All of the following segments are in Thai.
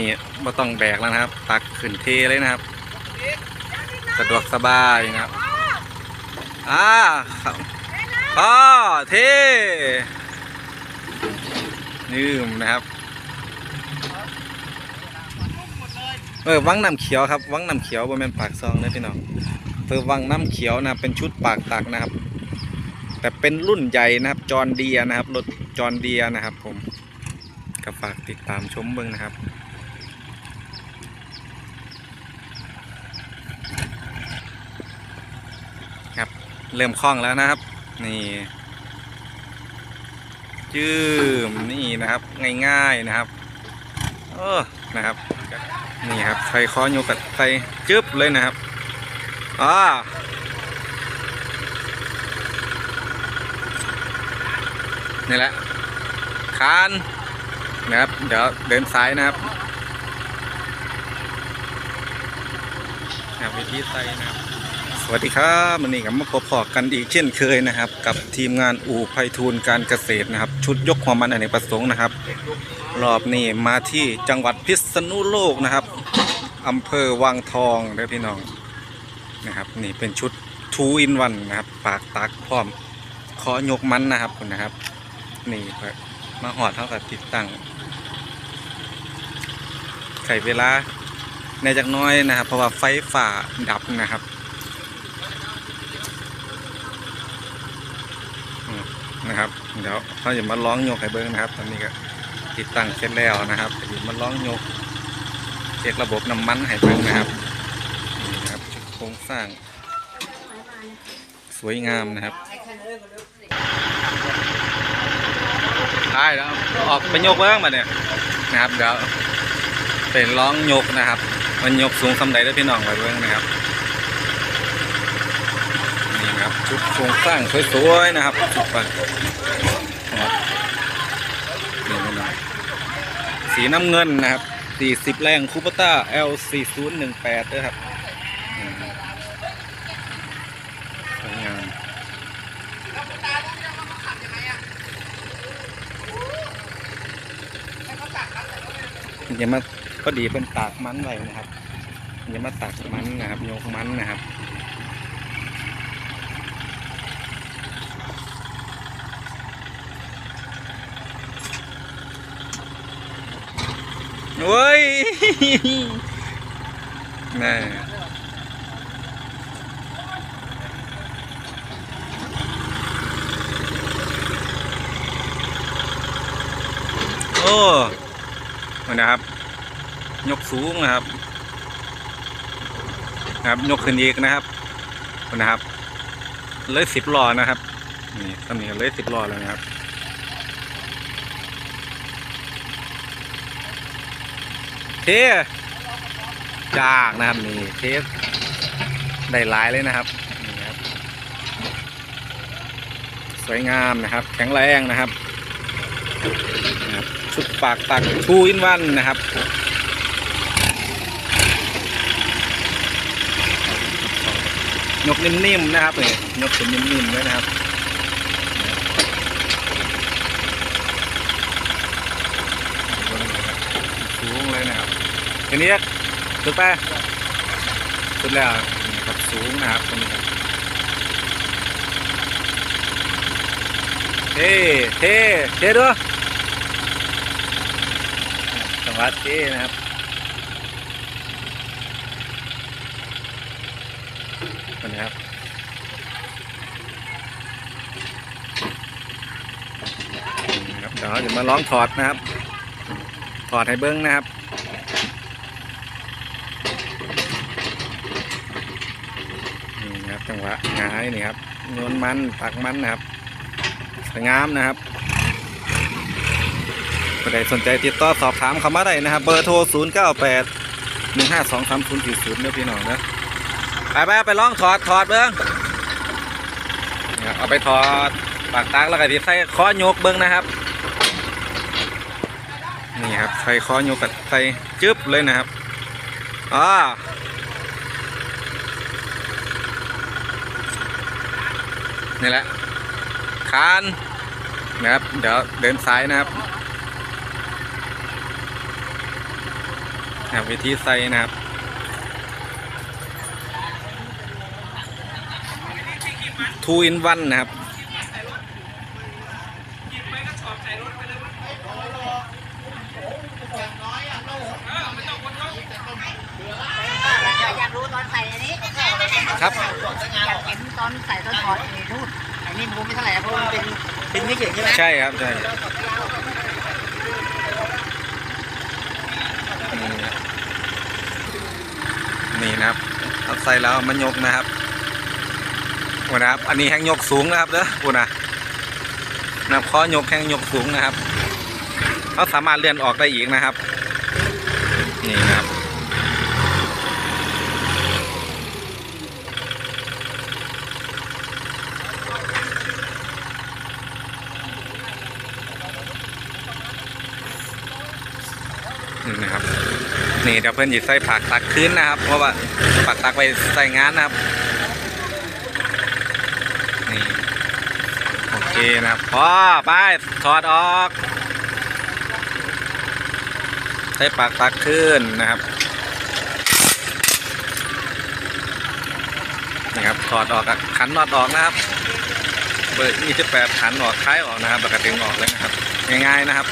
นี่ไม่ต้องแบกแล้วนะครับ ตักขึ้นเทเลยนะครับ สะดวกสบายนะครับอ่าครับพ่อเทนืมนะครับเออวังน้ำเขียวครับวังน้ำเขียวบนเป็นปากซองนะพี่น้องเออวังน้ำเขียวนะเป็นชุดปากตักนะครับ แต่เป็นรุ่นใหญ่นะครับ จอร์นเดียนะครับรถจอร์นเดียนะครับ ผมก็ฝากติดตามชมเบิ้งนะครับ ครับ เริ่มคล่องแล้วนะครับ นี่จื้มนี่นะครับ ง่ายๆนะครับเออนะครับ นี่ครับใส่คอโยกัดใส่จึ๊บเลยนะครับอ่านี่แหละคานนะครับ เดี๋ยวเดินซ้ายนะครับนะครับวิธีใส่นะครับ สวัสดีครับวันนี้กับมาพบพอกันอีกเช่นเคยนะครับ กับทีมงานอู่ไพฑูรย์การเกษตรนะครับ ชุดยกความมันอเนกประสงค์นะครับ รอบนี้มาที่จังหวัดพิษณุโลกนะครับอำเภอวังทองเด้อพี่น้องนะครับ นี่เป็นชุดทูอินวันนะครับ ปากตักพร้อมขอยกมันนะครับคุณนะครับ นี่มาหอดเท่ากับติดตั้งไข่เวลาในจากน้อยนะครับ เพราะว่าไฟฝ่าดับนะครับ นะครับเดี๋ยวเขาจะมาร้องโยกให้เบิ้งนะครับ ตอนนี้ก็ติดตั้งเสร็จแล้วนะครับเดี๋ยวมาร้องโยกเช็คระบบน้ำมันให้เบิ้งนะครับนี่นะครับโครงสร้าง สวยงามนะครับใช่แล้วออกไปโยกเบิ้งมาเนี่ยนะครับเดี๋ยวเป็นร้องโยกนะครับ มันโยกสูงสำใดได้พี่น้องไปเบิ้งนะครับ นี่ครับชุดโครงสร้างสวยๆนะครับชุดปันนี่นะครับสีน้ำเงินนะครับ40แรงคูปต้า L4018 ด้วยครับนี่ครับสวยงามอย่ามาก็ดีเป็นตากมันไว้นะครับอย่ามาตากมันนะครับโยกมันนะครับ โอ้ยแน่โอ้มันนะครับ ยกสูงนะครับ นะครับ ยกขึ้นอีกนะครับมันนะครับ เลยสิบล้อนะครับ นี่ตอนนี้เลยสิบล้อแล้วนะครับ เทจากนะครับนี่เทสได้หลายเลยนะครับนี่ครับ สวยงามนะครับ แข็งแรงนะครับชุดปากตักทูอินวันนะครับยกนิ่มๆนะครับนี่ยกเป็นนิ่มๆด้วยนะครับ สูงเลยนะครับทีนี้สุดไปสุดแล้วนี่ครับสูงนะครับตรงนี้ครับเท่เท่เท่ด้วยจังหวะเท่นะครับตัวนี้ครับครับเดี๋ยวจะมาลองถอดนะครับ ถอดให้เบิ้งนะครับ นี่นะครับจังหวะหงายนี่ครับโยนมันตักมันนะครับสวยงามนะครับใครสนใจติดต่อสอบถามเข้ามาได้นะครับ เบอร์โทร 0 9 8 1 5 2 3 0 4 0เนี่ยพี่น้องนะไปไปไปลองถอดถอดเบิ้งนะเอาไปถอดปากตักแล้วก็ติดใส่ข้อยกเบิ้งนะครับ นี่ครับใส่คอโยกัดใส่จึ๊บเลยนะครับอ่านี่แหละคานนะครับเดี๋ยวเดินซ้ายนะครับนะครับวิธีใส่นะครับทูอินวันนะครับ อยากรู้ตอนใส่อันนี้ ครับ อยากเห็นตอนใส่ตอนถอดไอ้นู่นไอ้นี่มันไม่เท่าไหร่เพราะมันเป็นเป็นไม่เฉยใช่ไหมใช่ครับใช่นี่นี่นะครับเอาใส่แล้วเอามันยกนะครับโอ้นะครับ อันนี้แห้งยกสูงนะครับเด้อโอ้นะนะครับข้อยกแห้งยกสูงนะครับเขาสามารถเลื่อนออกได้อีกนะครับ นี่นะครับ นี่นะครับนี่เดี๋ยวเพื่อนหยิบใส่ผักตักขึ้นนะครับ เพราะว่าผักตักไปใส่งานนะครับนี่โอเคนะครับพอไปถอดออกใส่ปากตักขึ้นนะครับนี่ครับถอดออกขันน็อตออกนะครับเบอร์28ขันออกคล้ายออกนะครับแล้วก็ดึงออกเลยนะครับ ง่ายๆนะครับ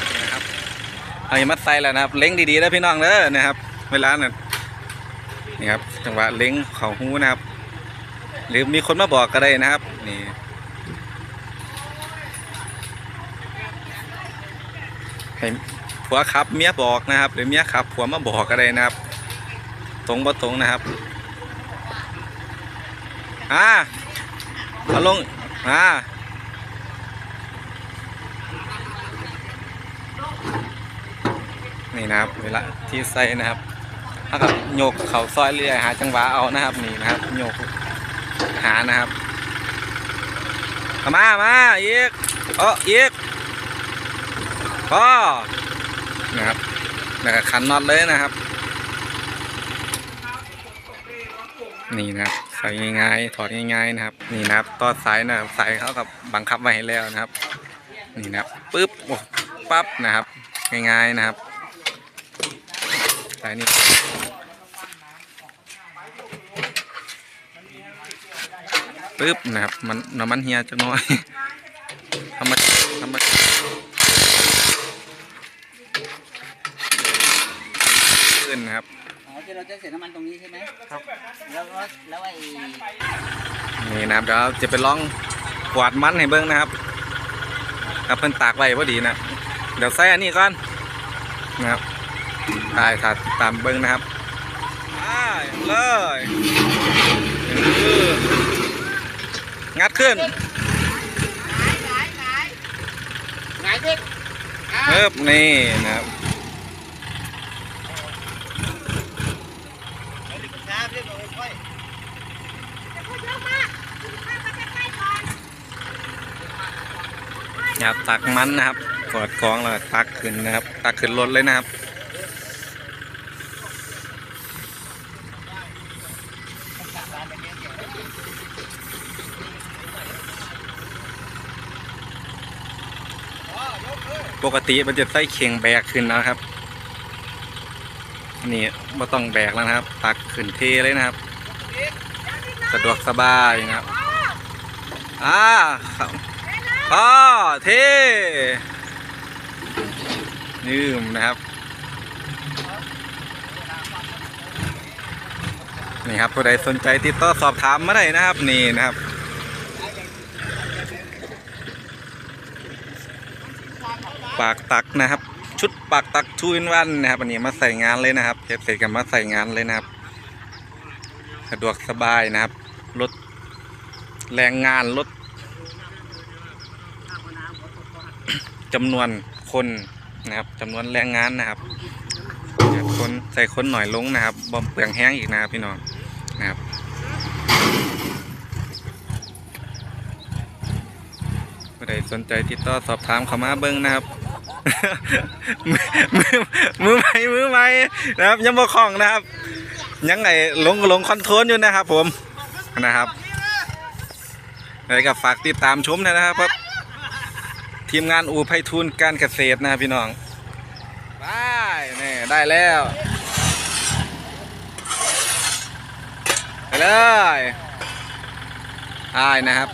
เอาอย่ามัดใส่แล้วนะครับ เล้งดีๆนะพี่น้องเด้อนะครับ เวลาเนี่ยนี่ครับจังหวะเล้งเขาหูนะครับ หรือมีคนมาบอกก็ได้นะครับนี่ให้ผัวขับเมียบอกนะครับ หรือเมียขับผัวมาบอกก็ได้นะครับ ตรงบ่ตรงนะครับอ่าเอาลงอ่า นี่นะครับ เวลาที่ใส่นะครับถ้ากับโยกเข่าซอยเรื่อยหาจังหวะเอานะครับนี่นะครับโยกหานะครับเอามามาอีกเอออีกพอนะครับแล้วก็ขันน็อตเลยนะครับ นี่นะครับใส่ง่ายๆถอดง่ายๆนะครับ นี่นะครับต่อสายนะครับสายเขากับบังคับไว้ให้แล้วนะครับ นี่นะครับปึ๊บโอ้ปั๊บนะครับ ง่ายๆนะครับ สายนี้ปึ๊บนะครับมันน้ำมันเฮียจักหน้อยทำมาทำมาขึ้นนะครับอ๋อที่เราจะเสียน้ำมันตรงนี้ใช่ไหมครับ แล้วแล้วแล้วไอ้นี่นะครับเดี๋ยวจะไปลองกวาดมันให้เบิ้งนะครับครับเพิ่นตากไว้พอดีนะ เดี๋ยวใส่อันนี้ก่อนนะครับ ได้ถ้าตามเบิ้งนะครับได้เลยคืองัดขึ้นไงขึ้นเพิ่มนี่นะครับครับเรียบร้อยค่อยนะครับตักมันนะครับกอดกองแล้วตักขึ้นนะครับ ตักขึ้นรถเลยนะครับ กติมันจะใส่เข่งแบกขึ้นนะครับ นี่ไม่ต้องแบกแล้วนะครับ ตักขึ้นเทเลยนะครับ สะดวกสบายนะครับอ่าครับพ่อเทยืมนะครับ นี่ครับผู้ใดสนใจติดต่อสอบถามมาได้นะครับ นี่นะครับ ปากตักนะครับ ชุดปากตักทูอินวันนะครับอันนี้มาใส่งานเลยนะครับเฮ็ดเสร็จกันมาใส่งานเลยนะครับ สะดวกสบายนะครับลดแรงงานลดจำนวนคนนะครับจำนวนแรงงานนะครับคนใส่คนหน่อยลงนะครับบอมเปลืองแห้งอีกนะครับพี่น้องนะครับผู้ใดสนใจติดต่อสอบถามเข้ามาเบิ้งนะครับ มือใหม่มือใหม่นะครับ ยังบ่คล่องนะครับ ยังไงลงลงคอนโทรลอยู่นะครับ ผมนะครับอะไรก็ฝากติดตามชมนะครับครับ ทีมงานอูไพฑูนการเกษตรนะพี่น้องได้นี่ได้แล้วไปเลยได้นะครับ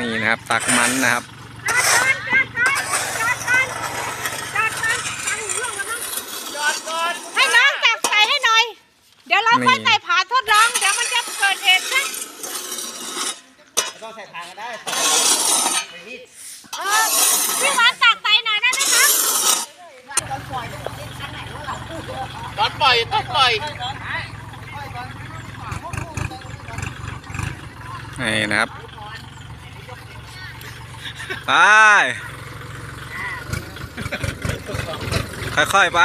นี่นะครับ ตักมันนะครับให้น้องจับใส่ให้หน่อย เดี๋ยวเราค่อยใส่ผาทดลอง เดี๋ยวมันจะเกิดเหตุนะต้องใส่ทาก็ได้ไม่รีดเออพี่วานตักใส่หน่อยได้ไหมคะตอนปล่อยต้องกินไหนวะเราตอนปล่อยตอนปล่อยนี่นะครับ ไป ค่อยๆไป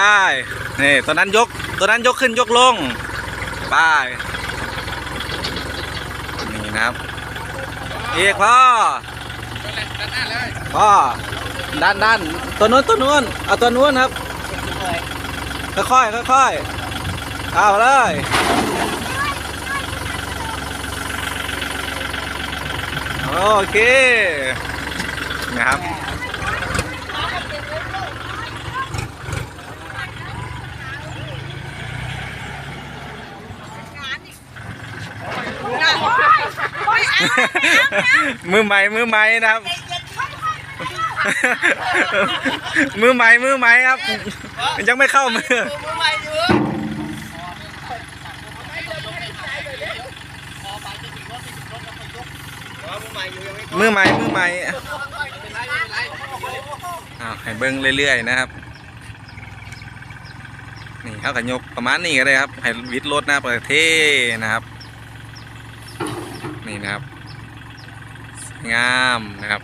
นี่ตัวนั้นยก ตัวนั้นยกขึ้นยกลง ไป นี่นะครับ อีกพ่อ พ่อดันดันตัวนู้นตัวนู้นเอาตัวนู้นครับ ค่อยๆค่อยๆเอาเลยโอเค นะครับ มือใหม่มือใหม่นะครับ มือใหม่มือใหม่ครับ ยังไม่เข้ามือมือใหม่มือใหม่ อใหม่อ้าวให้เบิ้งเรื่อยๆนะครับ นี่เขากันยกประมาณนี้ก็ได้ครับ ให้วิดรถหน้าประเทนะครับ นี่นะครับ งามนะครับ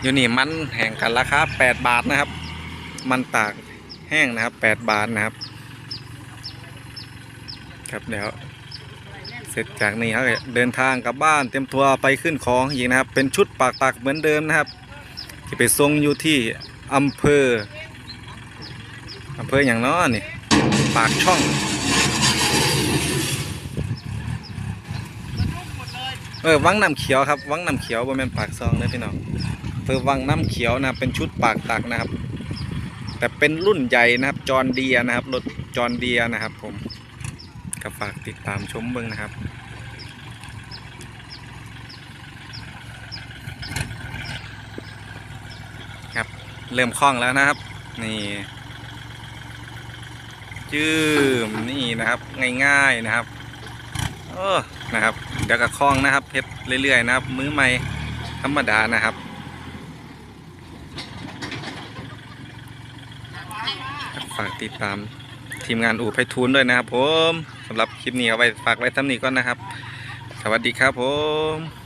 อยู่นี่มันแห่งกันราคา8บาทนะครับ มันตากแห้งนะครับ 8 บาทนะครับ ครับเดี๋ยว สร็จจากนี้ครับเดินทางกลับบ้านเตรียมตัวไปขึ้นของอีกนะครับ เป็นชุดปากตักเหมือนเดิมนะครับ ที่ไปทรงอยู่ที่อำเภออำเภออย่างน้อนี่ปากช่องเออวังน้ำเขียวครับวังน้ำเขียวบนแม่นปากซองเลยพี่น้องอำเภอวังน้ำเขียวนะเป็นชุดปากตักนะครับ แต่เป็นรุ่นใหญ่นะครับจอร์นเดียนะครับรถจอร์นเดียนะครับผม ก็ฝากติดตามชมเบิ้งนะครับครับเริ่มคล่องแล้วนะครับ นี่จืมนี่นะครับง่ายๆนะครับโอ้นะครับเดี๋ยวก็คล่องนะครับเพชรเรื่อยๆนะครับ มือใหม่ธรรมดานะครับฝากติดตามทีมงานอู่ไพฑูรย์ด้วยนะครับผม สำหรับคลิปนี้เอาไว้ฝากไว้ทำนี้ก่อนนะครับ สวัสดีครับผม